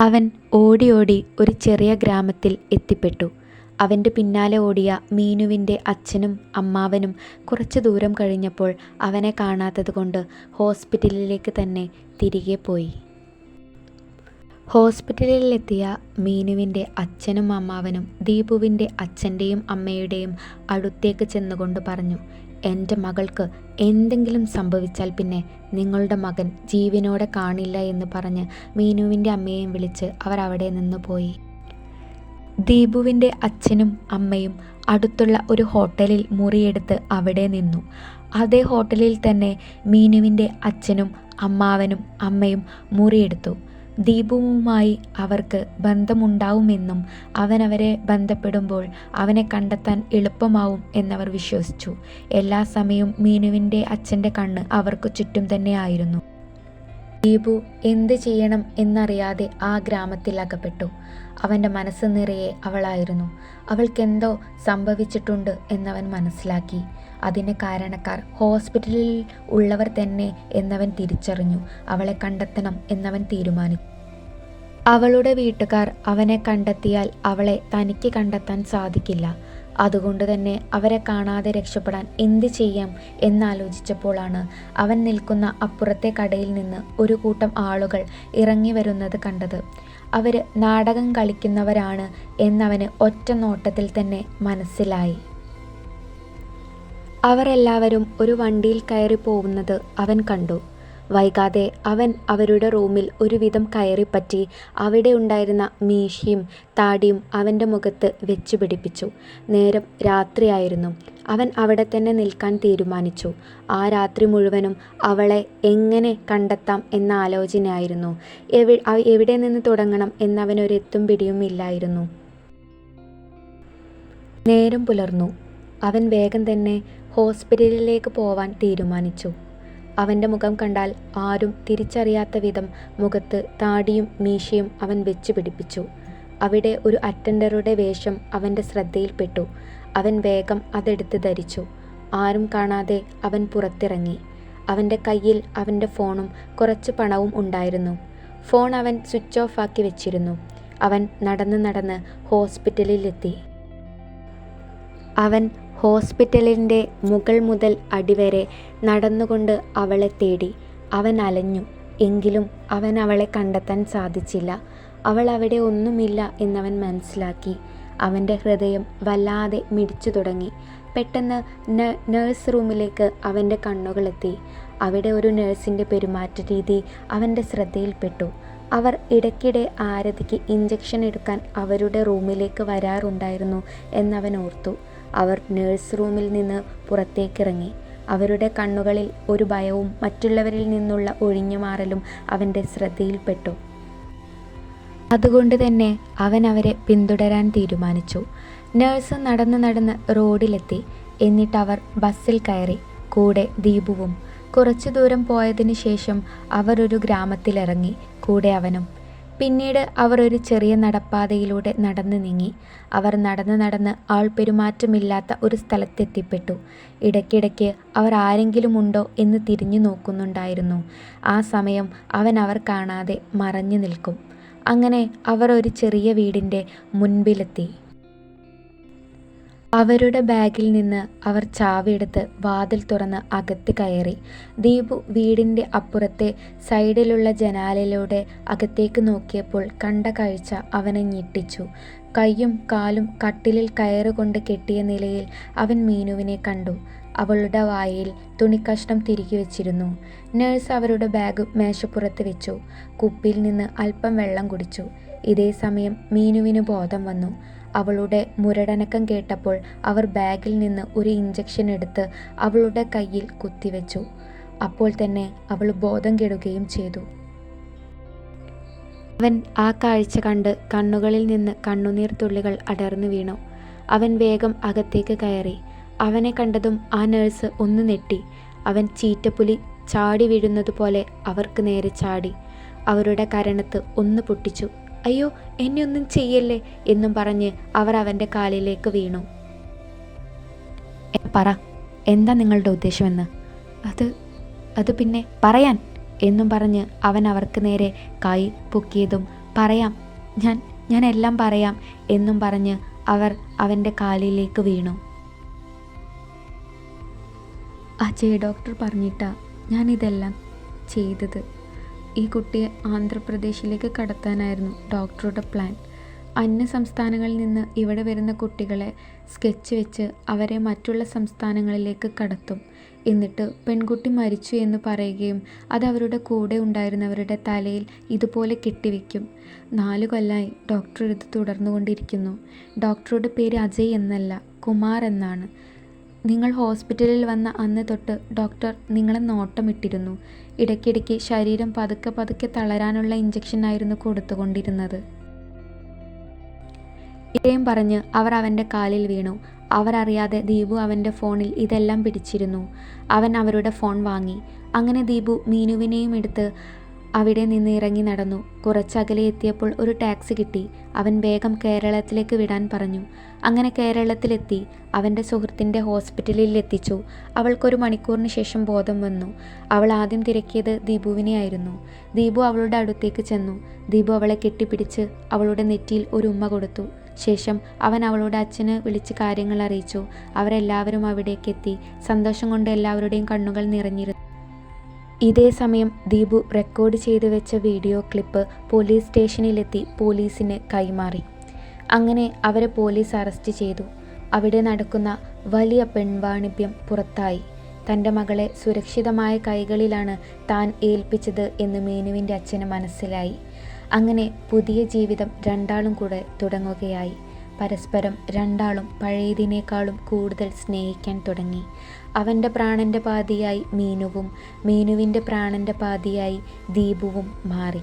അവൻ ഓടി ഓടി ഒരു ചെറിയ ഗ്രാമത്തിൽ എത്തിപ്പെട്ടു. അവന്റെ പിന്നാലെ ഓടിയ മീനുവിന്റെ അച്ഛനും അമ്മാവനും കുറച്ച് ദൂരം കഴിഞ്ഞപ്പോൾ അവനെ കാണാത്തതുകൊണ്ട് ഹോസ്പിറ്റലിലേക്ക് തന്നെ തിരികെ പോയി. ഹോസ്പിറ്റലിലെത്തിയ മീനുവിന്റെ അച്ഛനും അമ്മാവനും ദീപുവിന്റെ അച്ഛന്റെയും അമ്മയുടെയും അടുത്തേക്ക് ചെന്നുകൊണ്ട് പറഞ്ഞു "എന്റെ മകൾക്ക് എന്തെങ്കിലും സംഭവിച്ചാൽ പിന്നെ നിങ്ങളുടെ മകൻ ജീവനോടെ കാണില്ല എന്ന് പറഞ്ഞ് മീനുവിന്റെ അമ്മയെയും വിളിച്ച് അവർ അവിടെ നിന്ന് പോയി. ദീപുവിന്റെ അച്ഛനും അമ്മയും അടുത്തുള്ള ഒരു ഹോട്ടലിൽ മുറിയെടുത്ത് അവിടെ നിന്നു. അതേ ഹോട്ടലിൽ തന്നെ മീനുവിന്റെ അച്ഛനും അമ്മാവനും അമ്മയും മുറിയെടുത്തു. ദീപുവുമായി അവർക്ക് ബന്ധമുണ്ടാവുമെന്നും അവനവരെ ബന്ധപ്പെടുമ്പോൾ അവനെ കണ്ടെത്താൻ എളുപ്പമാവും എന്നവർ വിശ്വസിച്ചു. എല്ലാ സമയവും മീനുവിന്റെ അച്ഛന്റെ കണ്ണ് അവർക്ക് ചുറ്റും തന്നെയായിരുന്നു. ദീപു എന്ത് ചെയ്യണം എന്നറിയാതെ ആ ഗ്രാമത്തിൽ അകപ്പെട്ടു. അവന്റെ മനസ്സ് നിറയെ അവളായിരുന്നു. അവൾക്കെന്തോ സംഭവിച്ചിട്ടുണ്ട് എന്നവൻ മനസ്സിലാക്കി. അതിന് കാരണക്കാർ ഹോസ്പിറ്റലിൽ ഉള്ളവർ തന്നെ എന്നവൻ തിരിച്ചറിഞ്ഞു. അവളെ കണ്ടെത്തണം എന്നവൻ തീരുമാനിച്ചു. അവളുടെ വീട്ടുകാർ അവനെ കണ്ടെത്തിയാൽ അവളെ തനിക്ക് കണ്ടെത്താൻ സാധിക്കില്ല. അതുകൊണ്ട് തന്നെ അവരെ കാണാതെ രക്ഷപ്പെടാൻ എന്ത് ചെയ്യാം എന്നാലോചിച്ചപ്പോഴാണ് അവൻ നിൽക്കുന്ന അപ്പുറത്തെ കടയിൽ നിന്ന് ഒരു കൂട്ടം ആളുകൾ ഇറങ്ങി വരുന്നത് കണ്ടത്. അവർ നാടകം കളിക്കുന്നവരാണ് എന്നവന് ഒറ്റ നോട്ടത്തിൽ തന്നെ മനസ്സിലായി. അവരെല്ലാവരും ഒരു വണ്ടിയിൽ കയറി പോകുന്നത് അവൻ കണ്ടു. വൈകാതെ അവൻ അവരുടെ റൂമിൽ ഒരുവിധം കയറിപ്പറ്റി അവിടെ ഉണ്ടായിരുന്ന മീശയും താടിയും അവന്റെ മുഖത്ത് വെച്ചു പിടിപ്പിച്ചു നേരം രാത്രിയായിരുന്നു. അവൻ അവിടെ തന്നെ നിൽക്കാൻ തീരുമാനിച്ചു. ആ രാത്രി മുഴുവനും അവളെ എങ്ങനെ കണ്ടെത്താം എന്ന ആലോചനയായിരുന്നു. എവിടെ നിന്ന് തുടങ്ങണം എന്നവനൊരെത്തും പിടിയും ഇല്ലായിരുന്നു. നേരം പുലർന്നു. അവൻ വേഗം തന്നെ ഹോസ്പിറ്റലിലേക്ക് പോവാൻ തീരുമാനിച്ചു. അവന്റെ മുഖം കണ്ടാൽ ആരും തിരിച്ചറിയാത്ത വിധം മുഖത്ത് താടിയും മീശയും അവൻ വെച്ചുപിടിപ്പിച്ചു. അവിടെ ഒരു അറ്റൻഡറുടെ വേഷം അവന്റെ ശ്രദ്ധയിൽപ്പെട്ടു. അവൻ വേഗം അതെടുത്ത് ധരിച്ചു. ആരും കാണാതെ അവൻ പുറത്തിറങ്ങി. അവന്റെ കയ്യിൽ അവന്റെ ഫോണും കുറച്ച് പണവും ഉണ്ടായിരുന്നു. ഫോൺ അവൻ സ്വിച്ച് ഓഫ് ആക്കി വെച്ചിരുന്നു. അവൻ നടന്ന് നടന്ന് ഹോസ്പിറ്റലിലെത്തി. അവൻ ഹോസ്പിറ്റലിന്റെ മുകൾ മുതൽ അടിവരെ നടന്നുകൊണ്ട് അവളെ തേടി. അവൻ അലഞ്ഞു. എങ്കിലും അവൻ അവളെ കണ്ടെത്താൻ സാധിച്ചില്ല. അവൾ അവിടെ ഒന്നുമില്ല എന്നവൻ മനസ്സിലാക്കി. അവന്റെ ഹൃദയം വല്ലാതെ മിടിച്ചു തുടങ്ങി. പെട്ടെന്ന് നഴ്സ് റൂമിലേക്ക് അവന്റെ കണ്ണുകളെത്തി. അവിടെ ഒരു നേഴ്സിന്റെ പെരുമാറ്റ രീതി അവന്റെ ശ്രദ്ധയിൽപ്പെട്ടു. അവർ ഇടയ്ക്കിടെ ആരതിക്ക് ഇഞ്ചക്ഷൻ എടുക്കാൻ അവരുടെ റൂമിലേക്ക് വരാറുണ്ടായിരുന്നു എന്നവൻ ഓർത്തു. അവർ നേഴ്സ് റൂമിൽ നിന്ന് പുറത്തേക്കിറങ്ങി. അവരുടെ കണ്ണുകളിൽ ഒരു ഭയവും മറ്റുള്ളവരിൽ നിന്നുള്ള ഒഴിഞ്ഞുമാറലും അവന്റെ ശ്രദ്ധയിൽപ്പെട്ടു. അതുകൊണ്ട് തന്നെ അവൻ അവരെ പിന്തുടരാൻ തീരുമാനിച്ചു. നേഴ്സ് നടന്ന് നടന്ന് റോഡിലെത്തി. എന്നിട്ട് അവർ ബസ്സിൽ കയറി. കൂടെ ദീപുവും. കുറച്ചു ദൂരം പോയതിനു ശേഷം അവർ ഒരു ഗ്രാമത്തിലിറങ്ങി. കൂടെ അവനും. പിന്നീട് അവർ ഒരു ചെറിയ നടപ്പാതയിലൂടെ നടന്നു നീങ്ങി. അവർ നടന്ന് നടന്ന് ആൾ പെരുമാറ്റമില്ലാത്ത ഒരു സ്ഥലത്തെത്തിപ്പെട്ടു. ഇടയ്ക്കിടയ്ക്ക് അവർ ആരെങ്കിലും ഉണ്ടോ എന്ന് തിരിഞ്ഞു നോക്കുന്നുണ്ടായിരുന്നു. ആ സമയം അവൻ അവർ കാണാതെ മറഞ്ഞു നിൽക്കും. അങ്ങനെ അവർ ഒരു ചെറിയ വീടിന്റെ മുൻപിലെത്തി. അവരുടെ ബാഗിൽ നിന്ന് അവർ ചാവിയെടുത്ത് വാതിൽ തുറന്ന് അകത്ത് കയറി. ദീപു വീടിന്റെ അപ്പുറത്തെ സൈഡിലുള്ള ജനാലയിലൂടെ അകത്തേക്ക് നോക്കിയപ്പോൾ കണ്ട കാഴ്ച അവനെ ഞെട്ടിച്ചു. കയ്യും കാലും കട്ടിലിൽ കയറുകൊണ്ട് കെട്ടിയ നിലയിൽ അവൻ മീനുവിനെ കണ്ടു. അവളുടെ വായിൽ തുണിക്കഷ്ണം തിരികെ വെച്ചിരുന്നു. നഴ്സ് അവരുടെ ബാഗ് മേശപ്പുറത്ത് വെച്ചു. കുപ്പിയിൽ നിന്ന് അല്പം വെള്ളം കുടിച്ചു. ഇതേ സമയം മീനുവിന് ബോധം വന്നു. അവളുടെ മുരടനക്കം കേട്ടപ്പോൾ അവർ ബാഗിൽ നിന്ന് ഒരു ഇഞ്ചക്ഷൻ എടുത്ത് അവളുടെ കയ്യിൽ കുത്തിവെച്ചു. അപ്പോൾ തന്നെ അവൾ ബോധം കെടുകയും ചെയ്തു. അവൻ ആ കാഴ്ച കണ്ട് കണ്ണുകളിൽ നിന്ന് കണ്ണുനീർ തുള്ളികൾ അടർന്നു വീണു. അവൻ വേഗം അകത്തേക്ക് കയറി. അവനെ കണ്ടതും ആ നഴ്സ് ഒന്ന് നെട്ടി അവൻ ചീറ്റപ്പുലി ചാടി വീഴുന്നതുപോലെ അവർക്ക് നേരെ ചാടി. അവരുടെ കരണത്ത് ഒന്ന് പൊട്ടിച്ചു. "അയ്യോ എന്നെ ഒന്നും ചെയ്യല്ലേ" എന്നും പറഞ്ഞ് അവർ അവന്റെ കാലിലേക്ക് വീണു. "പറ എന്താ നിങ്ങളുടെ ഉദ്ദേശമെന്ന്? "അത് അത് പിന്നെ പറയാൻ" എന്നും പറഞ്ഞ് അവൻ അവർക്ക് നേരെ കൈ പൊക്കിയതും പറയാം ഞാൻ ഞാൻ എല്ലാം പറയാം എന്നും പറഞ്ഞ് അവർ അവന്റെ കാലിലേക്ക് വീണു അജയ് ഡോക്ടർ പറഞ്ഞിട്ടാ ഞാനിതെല്ലാം ചെയ്തത് ഈ കുട്ടിയെ ആന്ധ്രാപ്രദേശിലേക്ക് കടത്താനായിരുന്നു ഡോക്ടറുടെ പ്ലാൻ. അന്യ സംസ്ഥാനങ്ങളിൽ നിന്ന് ഇവിടെ വരുന്ന കുട്ടികളെ സ്കെച്ച് വെച്ച് അവരെ മറ്റുള്ള സംസ്ഥാനങ്ങളിലേക്ക് കടത്തും. എന്നിട്ട് പെൺകുട്ടി മരിച്ചു എന്ന് പറയുകയും അത് അവരുടെ കൂടെ ഉണ്ടായിരുന്നവരുടെ തലയിൽ ഇതുപോലെ കെട്ടിവെക്കും. നാലു കൊല്ലായി ഡോക്ടർ ഇത് തുടർന്നുകൊണ്ടിരിക്കുന്നു. ഡോക്ടറുടെ പേര് അജയ് എന്നല്ല കുമാർ എന്നാണ്. നിങ്ങൾ ഹോസ്പിറ്റലിൽ വന്ന അന്ന് തൊട്ട് ഡോക്ടർ നിങ്ങളെ നോട്ടമിട്ടിരുന്നു. ഇടയ്ക്കിടയ്ക്ക് ശരീരം പതുക്കെ പതുക്കെ തളരാനുള്ള ഇഞ്ചക്ഷനായിരുന്നു കൊടുത്തുകൊണ്ടിരുന്നത്. ഇത്രയും പറഞ്ഞ് അവർ അവന്റെ കാലിൽ വീണു. അവരറിയാതെ ദീപു അവന്റെ ഫോണിൽ ഇതെല്ലാം പിടിച്ചിരുന്നു. അവൻ അവരുടെ ഫോൺ വാങ്ങി. അങ്ങനെ ദീപു മീനുവിനെയും എടുത്ത് അവിടെ നിന്ന് ഇറങ്ങി നടന്നു. കുറച്ചകലെ എത്തിയപ്പോൾ ഒരു ടാക്സി കിട്ടി. അവൻ വേഗം കേരളത്തിലേക്ക് വിടാൻ പറഞ്ഞു. അങ്ങനെ കേരളത്തിലെത്തി. അവന്റെ സുഹൃത്തിന്റെ ഹോസ്പിറ്റലിൽ എത്തിച്ചു. അവൾക്കൊരു മണിക്കൂറിന് ശേഷം ബോധം വന്നു. അവൾ ആദ്യം തിരക്കിയത് ദീപുവിനെ ആയിരുന്നു. ദീപു അവളുടെ അടുത്തേക്ക് ചെന്നു. ദീപു അവളെ കെട്ടിപ്പിടിച്ച് അവളുടെ നെറ്റിയിൽ ഒരു ഉമ്മ കൊടുത്തു. ശേഷം അവൻ അവളുടെ അച്ഛന് വിളിച്ച് കാര്യങ്ങൾ അറിയിച്ചു. അവരെല്ലാവരും അവിടേക്കെത്തി. സന്തോഷം കൊണ്ട് എല്ലാവരുടെയും കണ്ണുകൾ നിറഞ്ഞിരുന്നു. ഇതേ സമയം ദീപു റെക്കോർഡ് ചെയ്തു വെച്ച വീഡിയോ ക്ലിപ്പ് പോലീസ് സ്റ്റേഷനിലെത്തി പോലീസിന് കൈമാറി. അങ്ങനെ അവരെ പോലീസ് അറസ്റ്റ് ചെയ്തു. അവിടെ നടക്കുന്ന വലിയ പെൺവാണിഭ്യം പുറത്തായി. തന്റെ മകളെ സുരക്ഷിതമായ കൈകളിലാണ് താൻ ഏൽപ്പിച്ചത് എന്ന് മീനുവിന്റെ അച്ഛന് മനസ്സിലായി. അങ്ങനെ പുതിയ ജീവിതം രണ്ടാളും കൂടെ തുടങ്ങുകയായി. പരസ്പരം രണ്ടാളും പഴയതിനേക്കാളും കൂടുതൽ സ്നേഹിക്കാൻ തുടങ്ങി. അവന്റെ പ്രാണന്റെ പാതിയായി മീനുവും മീനുവിന്റെ പ്രാണന്റെ പാതിയായി ദീപുവും മാറി.